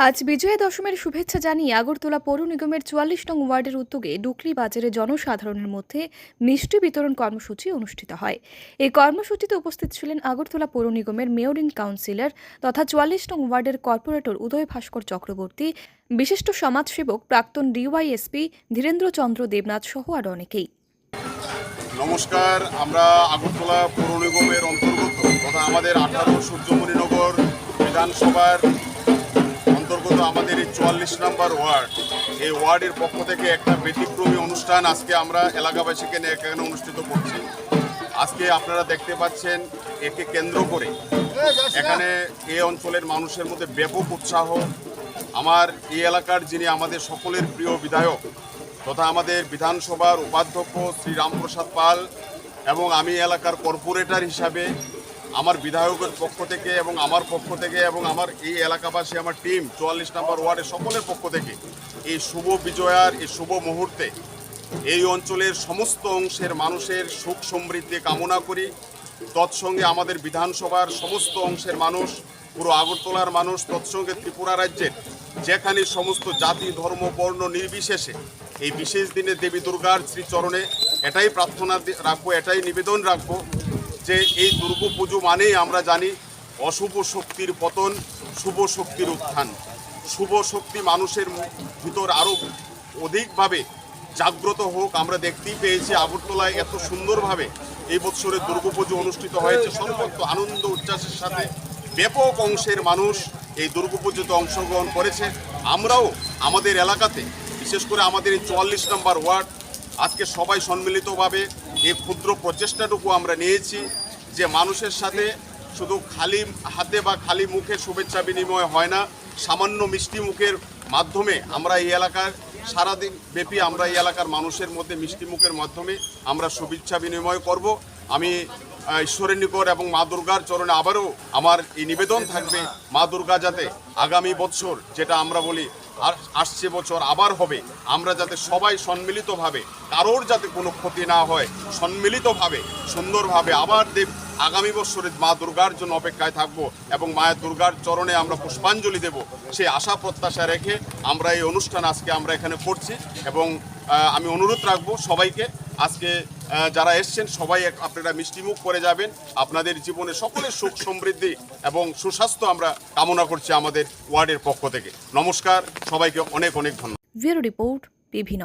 আজ বিজয়া দশমীর শুভেচ্ছা জানিয়ে আগরতলা পৌর নিগমের চুয়াল্লিশ নং ওয়ার্ডের উদ্যোগে ডুকলি বাজারে জনসাধারণের মধ্যে মিষ্টি বিতরণ কর্মসূচি অনুষ্ঠিত হয়। এই কর্মসূচিতে উপস্থিত ছিলেন আগরতলা পৌর নিগমের মেয়রিং কাউন্সিলর তথা চুয়াল্লিশ নং ওয়ার্ডের কর্পোরেটর উদয় ভাস্কর চক্রবর্তী, বিশিষ্ট সমাজসেবক প্রাক্তন ডিওয়াইএসপি ধীরেন্দ্র চন্দ্র দেবনাথ সহ আর অনেকেই। নমস্কার, আমরা আগরতলা পৌর নিগমের অন্তর্গত তথা আমাদের আঠারো বিধানসভার অন্তর্গত আমাদের এই চুয়াল্লিশ নম্বর ওয়ার্ড। এই ওয়ার্ডের পক্ষ থেকে একটা ব্যতিক্রমী অনুষ্ঠান আজকে আমরা এলাকাবাসীকে নিয়ে এখানে অনুষ্ঠিত করছি। আজকে আপনারা দেখতে পাচ্ছেন একে কেন্দ্র করে এখানে এই অঞ্চলের মানুষের মধ্যে ব্যাপক উৎসাহ। আমার এই এলাকার যিনি আমাদের সকলের প্রিয় বিধায়ক তথা আমাদের বিধানসভার উপাধ্যক্ষ শ্রী রামপ্রসাদ পাল এবং আমি এলাকার কর্পোরেটর হিসাবে আমার বিধায়কের পক্ষ থেকে এবং আমার পক্ষ থেকে এবং আমার এই এলাকাবাসী, আমার টিম চুয়াল্লিশ নম্বর ওয়ার্ডের সকলের পক্ষ থেকে এই শুভ বিজয়ার, এই শুভ মুহূর্তে এই অঞ্চলের সমস্ত অংশের মানুষের সুখ সমৃদ্ধি কামনা করি। তৎসঙ্গে আমাদের বিধানসভার সমস্ত অংশের মানুষ, পুরো আগরতলার মানুষ, তৎসঙ্গে ত্রিপুরা রাজ্যের যেখানে সমস্ত জাতি, ধর্ম, বর্ণ নির্বিশেষে এই বিশেষ দিনে দেবী দুর্গার শ্রীচরণে এটাই প্রার্থনা রাখব, এটাই নিবেদন রাখব। যে এই দুর্গা পুজো মানেই আমরা জানি অশুভ শক্তির পতন, শুভ শক্তির উত্থান। শুভ শক্তি মানুষের ভিতর আরও অধিকভাবে জাগ্রত হোক, আমরা দেখতেই পেয়েছি আগরতলায় এত সুন্দরভাবে এই বৎসরের দুর্গাপুজো অনুষ্ঠিত হয়েছে। সর্বত্র আনন্দ, উচ্ছ্বাসের সাথে ব্যাপক অংশের মানুষ এই দুর্গাপুজোতে অংশগ্রহণ করেছে। আমরাও আমাদের এলাকাতে, বিশেষ করে আমাদের এই চুয়াল্লিশ নম্বর ওয়ার্ড আজকে সবাই সম্মিলিতভাবে এই ক্ষুদ্র প্রচেষ্টাটুকু আমরা নিয়েছি যে মানুষের সাথে শুধু খালি হাতে বা খালি মুখে শুভেচ্ছা বিনিময় হয় না, সামান্য মিষ্টি মুখের মাধ্যমে আমরা এই এলাকার সারাদিন ব্যাপী আমরা এই এলাকার মানুষের মধ্যে মিষ্টি মুখের মাধ্যমে আমরা শুভেচ্ছা বিনিময় করব। আমি ঈশ্বরের নিকট এবং মা দুর্গার চরণে আবারও আমার এই নিবেদন থাকবে, মা দুর্গা যাতে আগামী বছর যেটা আমরা বলি আর আসছে বছর আবার হবে, আমরা যাতে সবাই সম্মিলিতভাবে, কারোর যাতে কোনো ক্ষতি না হয়, সম্মিলিতভাবে, সুন্দরভাবে আবার দেব, আগামী বছরে মা দুর্গার জন্য অপেক্ষায় থাকব এবং মায়ের দুর্গার চরণে আমরা পুষ্পাঞ্জলি দেব সেই আশা প্রত্যাশা রেখে আমরা এই অনুষ্ঠান আজকে আমরা এখানে করছি এবং আমি অনুরোধ রাখব সবাইকে আজকে যারা এসছেন, সবাই আপনারা মিষ্টিমুখ করে যাবেন। আপনাদের জীবনে সকলের সুখ সমৃদ্ধি এবং সুস্বাস্থ্য আমরা কামনা করছি আমাদের ওয়ার্ডের পক্ষ থেকে। নমস্কার, সবাইকে অনেক অনেক ধন্যবাদ। Report, PV